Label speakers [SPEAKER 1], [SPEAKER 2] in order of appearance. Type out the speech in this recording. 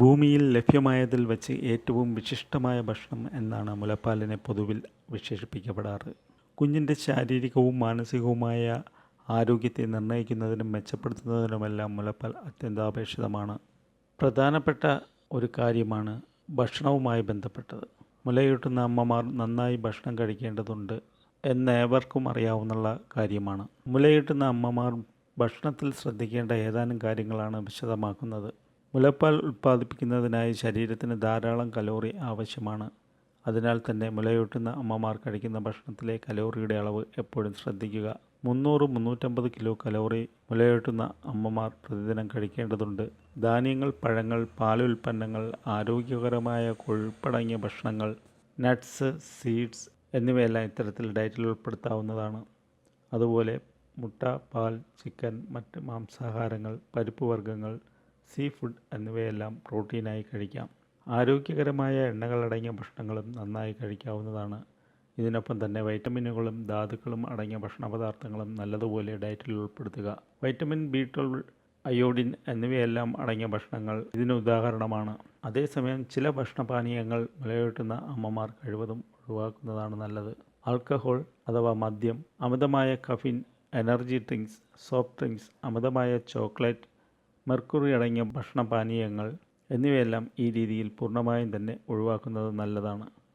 [SPEAKER 1] ഭൂമിയിൽ ലഭ്യമായതിൽ വച്ച് ഏറ്റവും വിശിഷ്ടമായ ഭക്ഷണം എന്നാണ് മുലപ്പാലിനെ പൊതുവിൽ വിശേഷിപ്പിക്കപ്പെടാറ്. കുഞ്ഞിന്റെ ശാരീരികവും മാനസികവുമായ ആരോഗ്യത്തെ നിർണയിക്കുന്നതിനും മെച്ചപ്പെടുത്തുന്നതിനുമെല്ലാം മുലപ്പാൽ അത്യന്താപേക്ഷിതമാണ്. പ്രധാനപ്പെട്ട ഒരു കാര്യമാണ് ഭക്ഷണവുമായി ബന്ധപ്പെട്ടത്. മുലയൂട്ടുന്ന അമ്മമാർ നന്നായി ഭക്ഷണം കഴിക്കേണ്ടതുണ്ട് എന്നേവർക്കും അറിയാവുന്ന കാര്യമാണ്. മുലയൂട്ടുന്ന അമ്മമാർ ഭക്ഷണത്തിൽ ശ്രദ്ധിക്കേണ്ട ഏതാനും കാര്യങ്ങളാണ് വിശദമാക്കുന്നത്. മുലപ്പാൽ ഉൽപ്പാദിപ്പിക്കുന്നതിനായി ശരീരത്തിന് ധാരാളം കലോറി ആവശ്യമാണ്. അതിനാൽ തന്നെ മുലയൂട്ടുന്ന അമ്മമാർ കഴിക്കുന്ന ഭക്ഷണത്തിലെ കലോറിയുടെ അളവ് എപ്പോഴും ശ്രദ്ധിക്കുക. മുന്നൂറ് മുന്നൂറ്റമ്പത് കിലോ കലോറി മുലയൂട്ടുന്ന അമ്മമാർ പ്രതിദിനം കഴിക്കേണ്ടതുണ്ട്. ധാന്യങ്ങൾ പഴങ്ങൾ പാൽ ഉൽപ്പന്നങ്ങൾ ആരോഗ്യകരമായ കൊഴുപ്പടങ്ങിയ ഭക്ഷണങ്ങൾ നട്ട്സ് സീഡ്സ് എന്നിവയെല്ലാം ഇത്തരത്തിൽ ഡയറ്റിൽ ഉൾപ്പെടുത്താവുന്നതാണ്. അതുപോലെ മുട്ട പാൽ ചിക്കൻ മറ്റ് മാംസാഹാരങ്ങൾ പരിപ്പ് വർഗങ്ങൾ സീ ഫുഡ് എന്നിവയെല്ലാം പ്രോട്ടീനായി കഴിക്കാം. ആരോഗ്യകരമായ എണ്ണകളടങ്ങിയ ഭക്ഷണങ്ങളും നന്നായി കഴിക്കാവുന്നതാണ്. ഇതിനൊപ്പം തന്നെ വൈറ്റമിനുകളും ധാതുക്കളും അടങ്ങിയ ഭക്ഷണ പദാർത്ഥങ്ങളും നല്ലതുപോലെ ഡയറ്റിൽ ഉൾപ്പെടുത്തുക. വൈറ്റമിൻ ബി ട്വൽവ് അയോഡിൻ എന്നിവയെല്ലാം അടങ്ങിയ ഭക്ഷണങ്ങൾ ഇതിന് ഉദാഹരണമാണ്. അതേസമയം ചില ഭക്ഷണപാനീയങ്ങൾ മുലയൂട്ടുന്ന അമ്മമാർ കഴിവതും ഒഴിവാക്കുന്നതാണ് നല്ലത്. ആൽക്കഹോൾ അഥവാ മദ്യം അമിതമായ caffeine energy drinks soft drinks അമിതമായ ചോക്ലേറ്റ് മെർക്കുറി അടങ്ങിയ ഭക്ഷണപാനീയങ്ങൾ എന്നിവയെല്ലാം ഈ രീതിയിൽ പൂർണമായും തന്നെ ഒഴിവാക്കുന്നത് നല്ലതാണ്.